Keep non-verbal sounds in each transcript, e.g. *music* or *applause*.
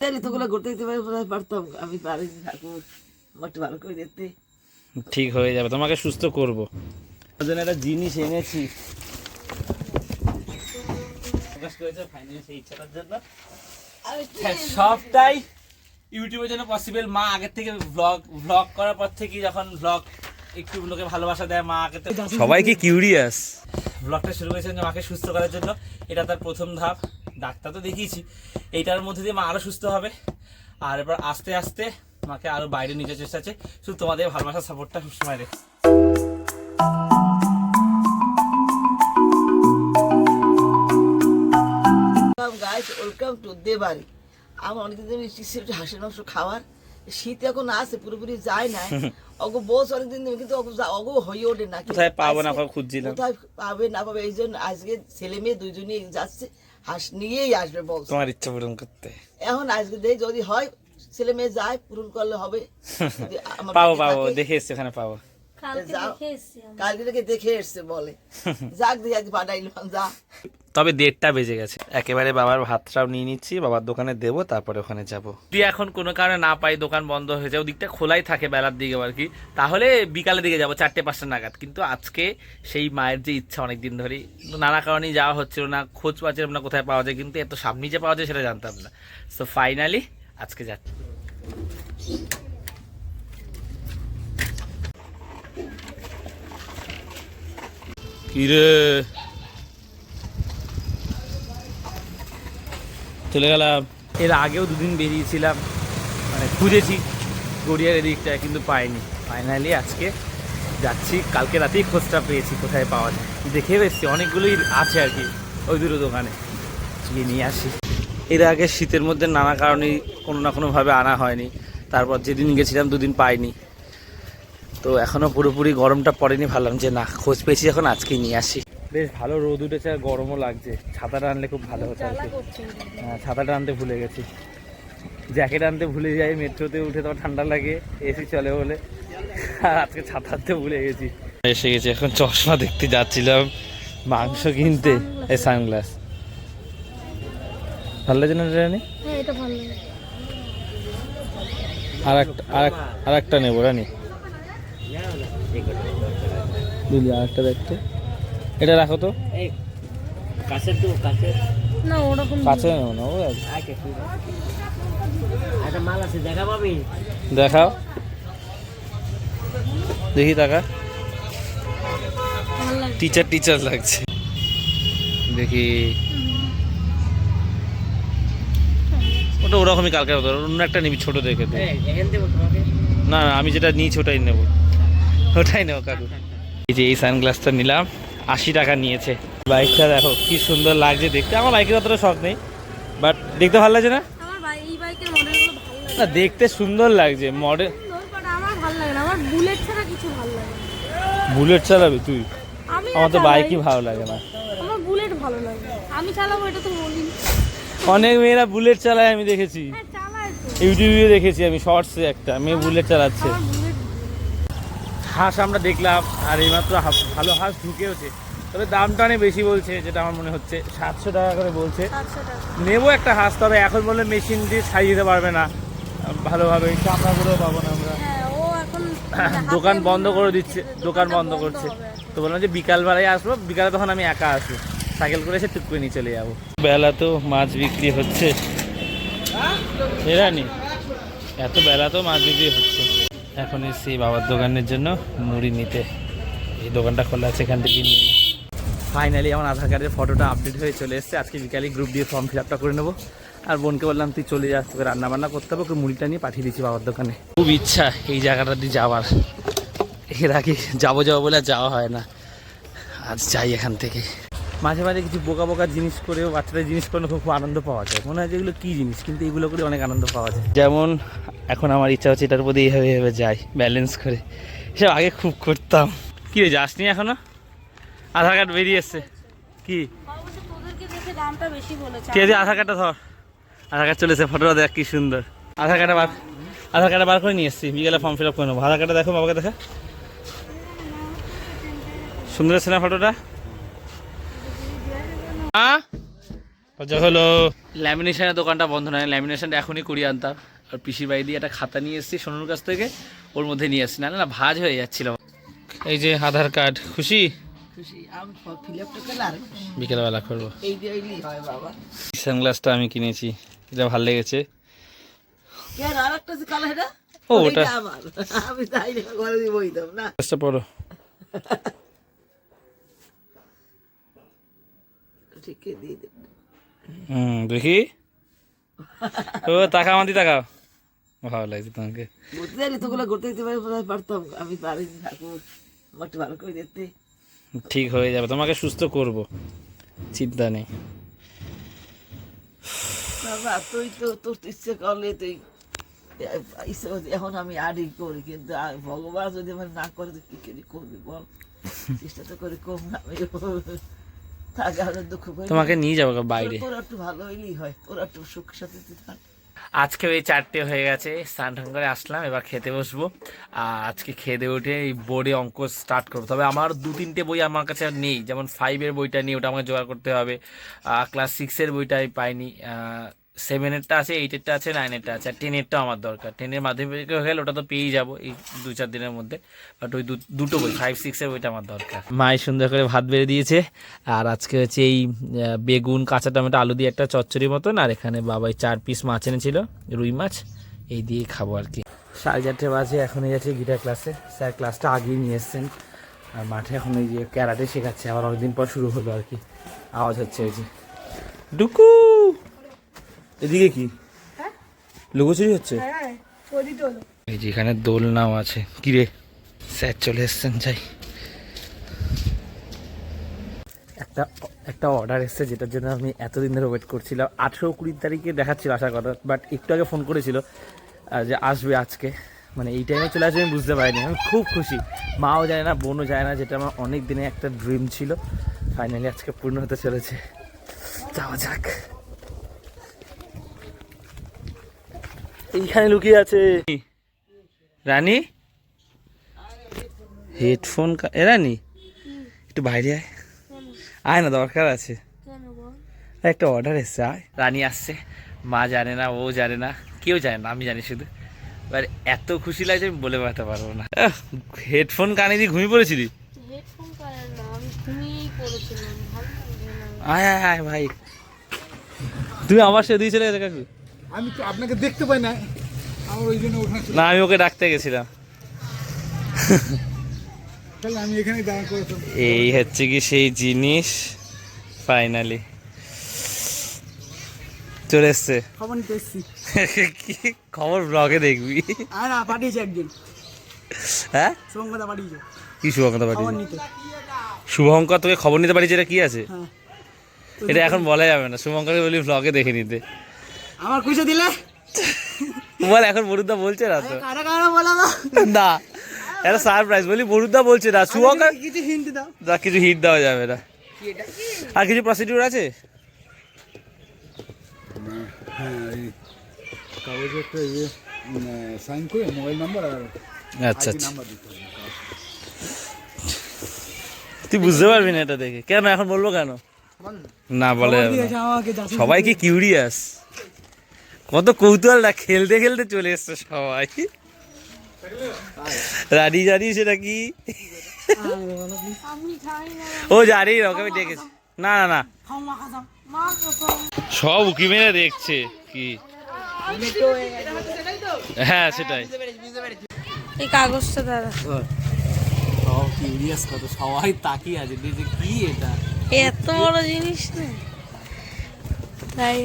জানি ঘুরতে দিতে পারতাম। আমি পারি ঠাকুর। একটু ভালো করে দেখতে। ঠিক হয়ে যাবে তোমাকে সুস্থ করব। জন্য একটা জিনিস এনেছি। হ্যাঁ, সবটাই ইউটিউবের জন্য পসিবল মা আগের থেকে ব্লগ ব্লগ করার পর থেকে যখন ব্লগ একটু লোকে ভালোবাসা দেয় মা আগে থেকে সবাইকে কিউরিয়াস ব্লগটা শুরু করেছেন যে মাকে সুস্থ করার জন্য। এটা তার প্রথম ধাপ। ডাক্তার তো দেখিয়েছি। এইটার মধ্যে দিয়ে মা আরও সুস্থ হবে। আর এবার আস্তে আস্তে মাকে আরও বাইরে নিয়ে যাওয়ার চেষ্টা আছে। শুধু তোমাদের ভালোবাসার সাপোর্টটা সবসময় রেখে। গাইস ওয়েলকাম টু দেবাড়ি আমার অনেকদিন হাঁসের মাংস খাওয়ার। শীত এখন আছে পুরোপুরি যায় না *laughs* অগো বস অনেকদিন কিন্তু অগো হয়ে ওঠে না কোথায় পাবো না পাবো খুঁজছিলাম। কোথায় পাবে না পাবে এই জন্য আজকে ছেলে মেয়ে দুইজনই যাচ্ছে হাস নিয়েই আসবে বস। তোমার ইচ্ছা পূরণ করতে। এখন আজকে দেখ যদি হয় ছেলে মেয়ে যায় পূরণ করলে হবে। *laughs* পাবো পাবো দেখে এসছি ওখানে পাবো। কালকে দেখে এসছি থেকে দেখে এসছে বলে। *laughs* যাক দিয়ে আজ পাঠাইলাম যা। তবে দেড়টা বেজে গেছে। একেবারে বাবার ভাতটাও নিয়ে নিচ্ছি বাবার দোকানে দেবো তারপরে ওখানে যাব। যদি এখন কোনো কারণে না পাই দোকান বন্ধ হয়ে যায় ওদিকটা খোলাই থাকে বেলার দিকে আর কি। তাহলে বিকালের দিকে যাব চারটে পাঁচটা নাগাদ। কিন্তু আজকে সেই মায়ের যে ইচ্ছা অনেক দিন ধরেই নানা কারণেই যাওয়া হচ্ছিল না খোঁজ পাচ্ছিলাম না কোথায় পাওয়া যায় কিন্তু এত সামনে যে পাওয়া যায় সেটা জানতাম না। সো ফাইনালি আজকে যাচ্ছি। কিরে? চলে গেলাম। এর আগেও দুদিন বেরিয়েছিলাম মানে খুঁজেছি, গড়িয়ার এদিকটা কিন্তু পাইনি। ফাইনালি আজকে যাচ্ছি, কালকে রাতেই খোঁজটা পেয়েছি, কোথায় পাওয়া যায়। দেখে এসেছি, অনেকগুলোই আছে আর কি, ওই দুটো দোকানে। গিয়ে নিয়ে আসি। এর আগে শীতের মধ্যে নানা কারণেই কোনো না কোনোভাবে আনা হয়নি। তারপর যেদিন গেছিলাম, দুদিন পাইনি। তো এখনও পুরোপুরি গরমটা পড়েনি ভাবলাম যে না খোঁজ পেয়েছি এখন আজকেই নিয়ে আসি। বেশ ভালো রোদ উঠেছে আর গরমও লাগছে। ছাতাটা আনলে খুব ভালো হতো আর কি। হ্যাঁ, ছাতাটা আনতে ভুলে গেছি। জ্যাকেট আনতে ভুলে যাই মেট্রোতে উঠে তো ঠান্ডা লাগে এসি চলে বলে। আর আজকে ছাতা আনতে ভুলে গেছি। এসে গেছি এখন চশমা দেখতে যাচ্ছিলাম মাংস কিনতে। এই সানগ্লাস। ভালো লাগছে না রানি হ্যাঁ এটা ভালো লাগে। আর একটা আর এক- আর একটা নেব রানি। বুঝলি আর একটা দেখতে। এটা রাখো তো। না ওরকম কাছে নেব না ও দেখাও। দেখি টাকা টিচার টিচার লাগছে। দেখি। ওটা ওরকমই কালকে অন্য একটা নিবি ছোট দেখে না না আমি যেটা নিয়েছি ওটাই নেব। ওটাই নেব কাকু। এই যে এই সানগ্লাসটা নিলাম আশি টাকা নিয়েছে। বাইকটা দেখো কি সুন্দর লাগছে দেখতে। আমার বাইকের অতটা শখ নেই বাট দেখতে ভালো লাগছে না? না দেখতে সুন্দর লাগছে। মডেল বুলেট চালাবি তুই? আমি আমার তো বাইকই ভালো লাগে না। বুলেট ভালো লাগে। আমি চালাবো এটা তো বলি অনেক মেয়েরা বুলেট চালায় আমি দেখেছি। হ্যাঁ ইউটিউবে দেখেছি আমি শর্টসে একটা মেয়ে বুলেট চালাচ্ছে। হাঁস আমরা দেখলাম আর এইমাত্র ভালো হাঁস ঢুকেওছে। তবে দামটা অনেক বেশি বলছে যেটা আমার মনে হচ্ছে। সাতশো টাকা করে বলছে। নেব একটা হাঁস তবে এখন বললে মেশিন দিয়ে সারিয়ে দিতে পারবে না। ভালোভাবে চামড়াগুলো পাবো না আমরা। হ্যাঁ মানে দোকান বন্ধ করে দিচ্ছে দোকান বন্ধ করছে। তো বললাম যে বিকালবেলায় আসব বিকালে তখন আমি একা আসব। সাইকেল করে এসে টুক করে নিয়ে চলে যাব। বেলা তো মাছ বিক্রি হচ্ছে। এরা নি এত বেলা তো মাছ বিক্রি হচ্ছে। এখন এসছি বাবার দোকানের জন্য মুড়ি নিতে। এই দোকানটা খোলা আছে এখান থেকে ফাইনালি আমার আধার কার্ডের ফটোটা আপডেট হয়ে চলে এসেছে। আজকে বিকালে গ্রুপ দিয়ে ফর্ম ফিল আপটা করে নেব। আর বোনকে বললাম তুই চলে যাস তোকে রান্না বান্না করতে হবে ওকে মুড়িটা নিয়ে পাঠিয়ে দিচ্ছি বাবার দোকানে। খুব ইচ্ছা এই জায়গাটা দিয়ে যাওয়ার। এর আগে যাব যাব বলে আর যাওয়া হয় না। আজ যাই এখান থেকে। মাঝে মাঝে কিছু বোকা বোকা জিনিস করেও বাচ্চাদের জিনিস করে খুব খুব আনন্দ পাওয়া যায়। মনে হয় যে এগুলো কী জিনিস? কিন্তু এগুলো করে অনেক আনন্দ পাওয়া যায়। যেমন এখন আমার ইচ্ছা হচ্ছে এটার প্রতি এইভাবে এইভাবে যাই ব্যালেন্স করে। এসব আগে খুব করতাম। কী রে যাসনি এখনও? আধার কার্ড বেরিয়ে এসছে কি? অবশ্য তোদেরকে দেখে দামটা বেশি বলেছে। ঠিক আছে আধার কার্ডটা ধর। আধার কার্ড চলেছে ফটোটা দেখ কি সুন্দর। আধার কার্ডটা বার আধার কার্ডটা বার করে নিয়ে এসছি। বিকেলে ফর্ম ফিল আপ করে নেব। আধার কার্ডটা দেখো বাবাকে দেখা। সুন্দর আছে না ফটোটা? হলো ল্যামিনেশনের দোকানটা বন্ধ নয়। ল্যামিনেশনটা এখনই করিয়ে আনতাম। আর পিসির বাড়ি দিয়ে একটা খাতা নিয়ে এসেছি সোনুর কাছ থেকে। ওর মধ্যে নিয়ে এসেছি না না ভাজ হয়ে যাচ্ছিল। এই যে আধার কার্ড। খুশি? বিকেলবেলা করব। এই দিয়েই হয় বাবা। সানগ্লাসটা আমি কিনেছি। এটা ভালো লেগেছে। ও, ওটা- পড়ো *laughs* ঠিক দিয়ে দেব হুম দেখি। ও তাকাও আমাদের তাকাও। ভালো লাগছে তোমাকে। জানি তোগুলো দিতে পারি পারতাম। আমি পারিনি ঠাকুর আমার একটু ভালো করে দেখতে। ঠিক হয়ে যাবে তোমাকে সুস্থ করব। চিন্তা নেই। বাবা তুই তো তোর ইচ্ছে করলে তুই এখন আমি আরই করি কিন্তু ভগবান যদি আমার না করে তো কি করে করবি বল? চেষ্টা তো করে কম না তোমাকে নিয়ে যাব বাইরে। একটু ভালো হইলেই হয়। তোর একটু সুখ সাথে থাক। আজকে ওই চারটে হয়ে গেছে স্নান টান করে আসলাম এবার খেতে বসবো। আর আজকে খেতে উঠে এই বোর্ডে অঙ্ক স্টার্ট করব। তবে আমার দু তিনটে বই আমার কাছে আর নেই। যেমন ফাইভের বইটা নেই ওটা আমাকে জোগাড় করতে হবে। ক্লাস সিক্সের বইটা আমি পাইনি। সেভেনেরটা আছে এইটেরটা আছে নাইন এরটা আছে, আর টেনেরটাও আমার দরকার। টেনের মাধ্যমিক হয়ে গেলে ওটা তো পেয়েই যাব এই দু চার দিনের মধ্যে। বাট ওই দুটো বই ফাইভ সিক্সের বইটা আমার দরকার। মাই সুন্দর করে ভাত বেড়ে দিয়েছে। আর আজকে হচ্ছে এই বেগুন, কাঁচা টমেটো, আলু দিয়ে একটা চচ্চড়ি মতন, আর এখানে বাবাই চার পিস মাছ এনেছিল, রুই মাছ। এই দিয়ে খাব আর কি। সাড়ে চারটে বাজে এখন এই যাচ্ছে গিটার ক্লাসে। স্যার ক্লাসটা আগেই নিয়ে এসছেন। আর মাঠে এখন এই যে ক্যারাটে শেখাচ্ছে, আবার অনেকদিন পর শুরু হলো আর কি। আওয়াজ হচ্ছে ওই যে, ডুকু! এদিকে কি? লুকোচুরি হচ্ছে? হ্যাঁ চলি এই যে এখানে দোলনাও আছে। কি রে? স্যার চলে এসছেন যাই। একটা একটা অর্ডার এসেছে যেটার জন্য আমি এতদিন ধরে ওয়েট করছিলাম। আঠেরো কুড়ি তারিখে দেখাচ্ছিল আসার কথা বাট একটু আগে ফোন করেছিল যে আসবে আজকে। মানে এই টাইমে চলে আসবে আমি বুঝতে পারিনি। আমি খুব খুশি। মাও যায় না বোনও যায় না যেটা আমার অনেক দিনে একটা ড্রিম ছিল। ফাইনালি আজকে পূর্ণ হতে চলেছে। যাওয়া যাক। এইখানে লুকিয়ে আছে। রানী? হেডফোন এ রানী? একটু বাইরে আয়। আয় না দরকার আছে। একটা অর্ডার এসছে আয়। রানী আসছে। মা জানে না ও জানে না কেউ জানে না আমি জানি শুধু। এবার এত খুশি লাগছে আমি বলে বেড়াতে পারব না। হেডফোন কানে দিয়ে ঘুমিয়ে পড়েছিলি? আয় আয় আয় ভাই। তুমি আমার সাথে দিয়ে চলে গেছে কাকু। আমি তো আপনাকে দেখতে পাই না। আমার ওই জন্য ওখানে না আমি ওকে ডাকতে গেছিলাম। তাহলে আমি এখানে দাঁড়া করেতাম এই হচ্ছে কি সেই জিনিস ফাইনালি চলে এসছে। খবর নিতে এসছি। কি খবর? ব্লগে দেখবি। আর না পাঠিয়েছে একজন। হ্যাঁ? শুভঙ্কতা পাঠিয়েছে। কি শুভঙ্কর খবর পাঠিয়েছে শুভঙ্কর তোকে খবর নিতে পারিস এটা কি আছে? হ্যাঁ। এটা এখন বলা যাবে না। শুভঙ্করকে বলি ব্লগে দেখে নিতে। আমার কুইসে দিলে? বল এখন বরুদা বলছে না তো। কারা কারা বলা দাও না এটা সারপ্রাইজ বলি বরুদা বলছে না শুভঙ্কর কিছু হিন্ট দাও। না কিছু হিট দেওয়া যাবে না। আর কিছু প্রসিডিউর আছে? হ্যাঁ একটা ইয়ে সাইন করে মোবাইল নাম্বার আর আচ্ছা আচ্ছা। তুই বুঝতে পারবি না এটা দেখে। কেন এখন বলব কেন? না বলে সবাই কি কিউরিয়াস কত কৌতূহল না খেলতে খেলতে চলে এসছে সবাই। রানি জানি সেটা কি? ও জানি ওকে আমি ডেকেছি। না না না। সব উকি মেরে দেখছে কি। হ্যাঁ সেটাই। এই কাগজটা দাদা। সব কিউরিয়াস কত সবাই তাকিয়ে আছে যে কি এটা? এত বড় জিনিস না। তাই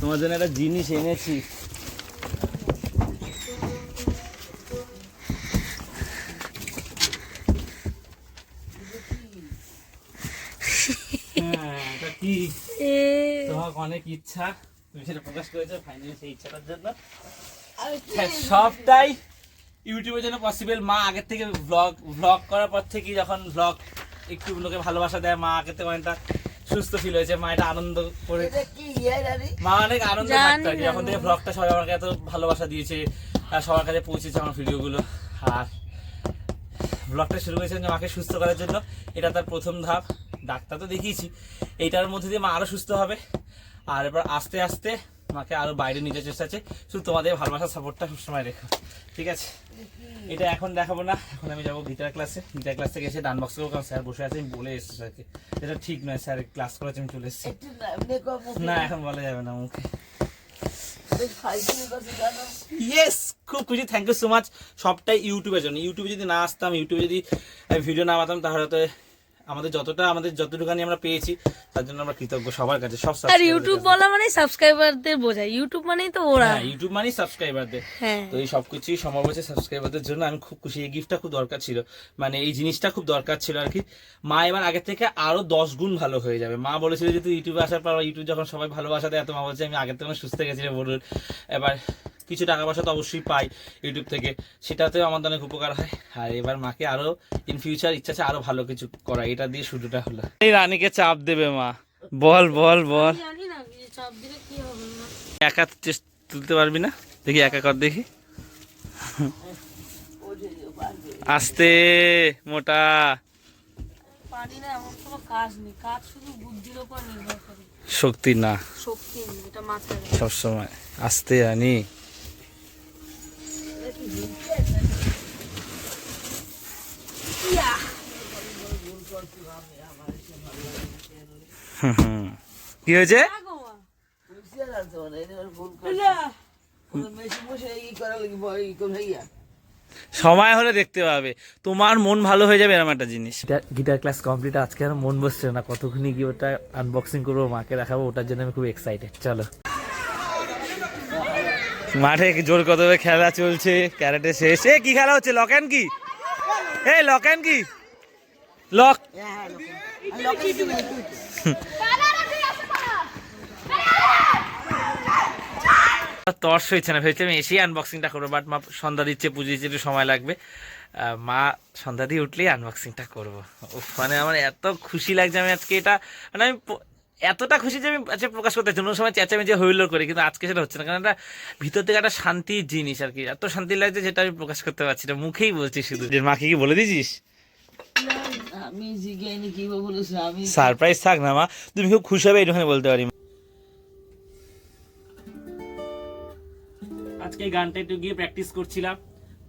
তোমার জন্য একটা জিনিস এনেছি। হ্যাঁ, তোমার অনেক ইচ্ছা। তুমি সেটা প্রকাশ করেছ ফাইনালি সেই ইচ্ছাটার জন্য। হ্যাঁ, সবটাই ইউটিউবের জন্য পসিবল মা আগের থেকে ব্লগ ব্লগ করার পর থেকে যখন ব্লগ একটু লোকে ভালোবাসা দেয় মা আগের থেকে অনেকটা সুস্থ ফিল হয়েছে মা এটা আনন্দ করে এটা কি ইয়ে মা অনেক আনন্দ থাকতো যখন থেকে ব্লগটা সবাই আমাকে এত ভালোবাসা দিয়েছে আর সবার কাছে পৌঁছেছে আমার ভিডিওগুলো আর ব্লগটা শুরু করেছিলাম যে মাকে সুস্থ করার জন্য। এটা তার প্রথম ধাপ। ডাক্তার তো দেখিয়েছি। এইটার মধ্যে দিয়ে মা আরও সুস্থ হবে। আর এবার আস্তে আস্তে মাকে আরও বাইরে নিয়ে যাওয়ার চেষ্টা আছে। শুধু তোমাদের ভালোবাসার সাপোর্টটা সবসময় রেখো। ঠিক আছে? এটা এখন দেখাবো না। এখন আমি যাব গিটার ক্লাসে গিটার ক্লাস থেকে এসে ডান বক্স করব কারণ স্যার বসে আছে আমি বলে এসেছি স্যারকে। এটা ঠিক নয় স্যার ক্লাস করেছে আমি চলে এসেছি। না এখন বলা যাবে না মুখে। ইয়েস খুব খুশি থ্যাংক ইউ সো মাচ সবটাই ইউটিউবের জন্য। ইউটিউবে যদি না আসতাম ইউটিউবে যদি ভিডিও না বাতাম তাহলে তো আমাদের যতটা আমাদের যতটুকানি আমরা পেয়েছি তার জন্য আমরা কৃতজ্ঞ সবার কাছে সব আর ইউটিউব বলা মানে সাবস্ক্রাইবারদের বোঝায়। ইউটিউব মানেই তো ওরা। হ্যাঁ ইউটিউব মানেই সাবস্ক্রাইবারদের হ্যাঁ। তো এই সবকিছুই সম্ভব হয়েছে সাবস্ক্রাইবারদের জন্য। আমি খুব খুশি এই গিফটটা খুব দরকার ছিল। মানে এই জিনিসটা খুব দরকার ছিল আর কি। মা এবার আগের থেকে আরও দশ গুণ ভালো হয়ে যাবে। মা বলেছিল যে তুই ইউটিউবে আসার পর ইউটিউব যখন সবাই ভালোবাসা দেয় এত মা বলছে আমি আগের থেকে সুস্থ গেছি রে বলুন। এবার কিছু টাকা পয়সা তো অবশ্যই পাই ইউটিউব থেকে। সেটাতেও আমাদের অনেক উপকার হয়। আর এবার মাকে আরও ইন ফিউচার ইচ্ছা আছে আরও ভালো কিছু করা এটা দিয়ে শুরুটা হলো। এই রানীকে চাপ দেবে মা। বল বল বল। জানি না যে চাপ দিলে কি হবে না একা তুলতে পারবি না? দেখি একা কর দেখি। আস্তে মোটা। পারি না কোনো কাজ শুধু বুদ্ধির উপর নির্ভর করে। শক্তি না। সবসময়। আস্তে আনি করে ইয়া সময় হলে দেখতে পাবে। তোমার মন ভালো হয়ে যাবে এরকম একটা জিনিস। গিটার ক্লাস কমপ্লিট আজকে আর মন বসছে না। কতক্ষণই গিয়ে ওটা আনবক্সিং করব, মাকে দেখাবো, ওটার জন্য আমি খুব এক্সাইটেড চলো। মাঠে জোর কদমে খেলা চলছে, ক্যারেটে শেষ। এ, কি খেলা হচ্ছে? Lock and key? A, lock and key? Lock. আমি তর্স হয়েছে না, ভেবেছিলাম এসেই আনবক্সিংটা করব বাট মা সন্ধ্যা দিচ্ছে, পুজো দিচ্ছে, একটু সময় লাগবে। মা সন্ধ্যা দিয়ে উঠলেই আনবক্সিংটা করব। মানে আমার এত খুশি লাগছে আমি আজকে এটা। মানে আমি এতটা খুশি যে আমি আজকে প্রকাশ করতে চাই অন্য সময় চেঁচামেচি হইল করি কিন্তু আজকে সেটা হচ্ছে না। কারণ এটা ভিতর থেকে একটা শান্তির জিনিস আর কি। এত শান্তি লাগছে যেটা আমি প্রকাশ করতে পারছি না। মুখেই বলছি শুধু। যে মাকে কি বলে দিয়েছিস? আমি জিজ্ঞাসা কি বলেছি? আমি সারপ্রাইজ থাক না মা। তুমি খুব খুশি হবে এইটুখানি বলতে পারি আজকে এই গানটা একটু গিয়ে প্র্যাকটিস করছিলাম।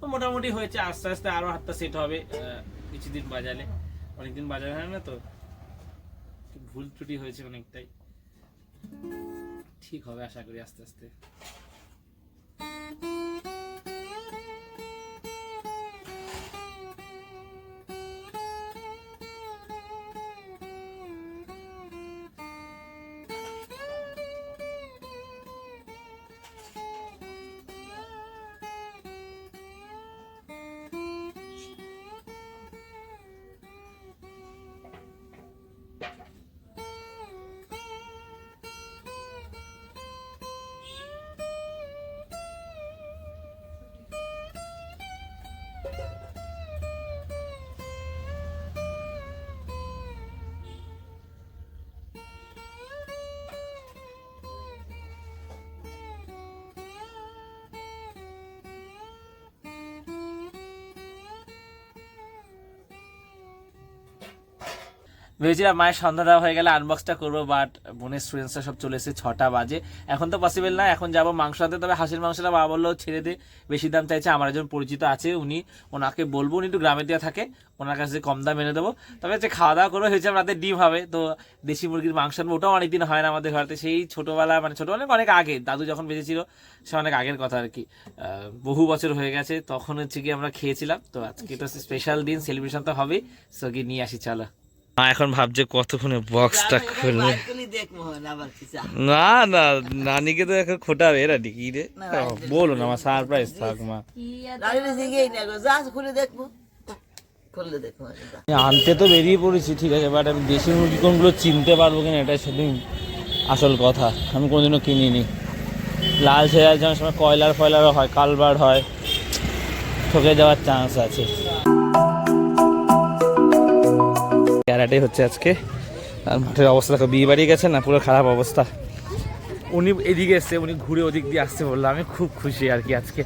তো মোটামুটি হয়েছে আস্তে আস্তে আরও হাতটা সেট হবে কিছুদিন বাজালে। অনেকদিন বাজানো হয় না তো? ভুল ত্রুটি হয়েছে অনেকটাই। ঠিক হবে আশা করি আস্তে আস্তে। ভেবেছিলাম মায়ের সন্ধ্যাটা হয়ে গেলে আনবক্সটা করব বাট বোনের স্টুডেন্টসরা সব চলে এসেছে, ছটা বাজে। এখন তো পসিবল না, এখন যাব মাংস আনতে, তবে হাঁসের মাংসটা বাবা বলল, ছেড়ে দে, বেশি দাম চাইছে, আমার একজন পরিচিত আছে, উনি ওনাকে বলব, উনি একটু গ্রামে দিয়ে থাকে ওনার কাছে কম দাম এনে দেবো। তবে হচ্ছে খাওয়া দাওয়া করে হয়েছে রাতে ডিম হবে, তো দেশি মুরগির মাংস আনব, ওটাও অনেকদিন হয় না আমাদের ঘরেতে, সেই ছোটোবেলা মানে ছোটোবেলা অনেক আগে, দাদু যখন বেঁচেছিল, সে অনেক আগের কথা আর কি। বহু বছর হয়ে গেছে, তখন হচ্ছে কি আমরা খেয়েছিলাম, তো আজকে তো স্পেশাল দিন সেলিব্রেশন তো হবেই, সো কি নিয়ে আসি, চলো। এখন ভাবছে কতক্ষণে বক্সটা খুলবে। না না না নানিকে তো এখন খোটাবে এরা কি রে। বলো না আমার সারপ্রাইজ থাক মা। আনতে তো বেরিয়ে পড়েছি ঠিক আছে বাট আমি দেশি মুরগি কোনগুলো চিনতে পারব কিনা এটাই শুধু আসল কথা। আমি কোনোদিনও কিনিনি। লাল ছেড়ার যেমন সময় কয়লার ফয়লারও হয় কালবার হয় ঠকে যাওয়ার চান্স আছে। ক্যারাটে হচ্ছে আজকে। আর মাঠের অবস্থা দেখো, বিয়ে বাড়ি গেছে না, পুরো খারাপ অবস্থা। উনি এদিকে এসছে, উনি ঘুরে ওদিক দিয়ে আসছে বলল। আমি খুব খুশি আর কি আজকে।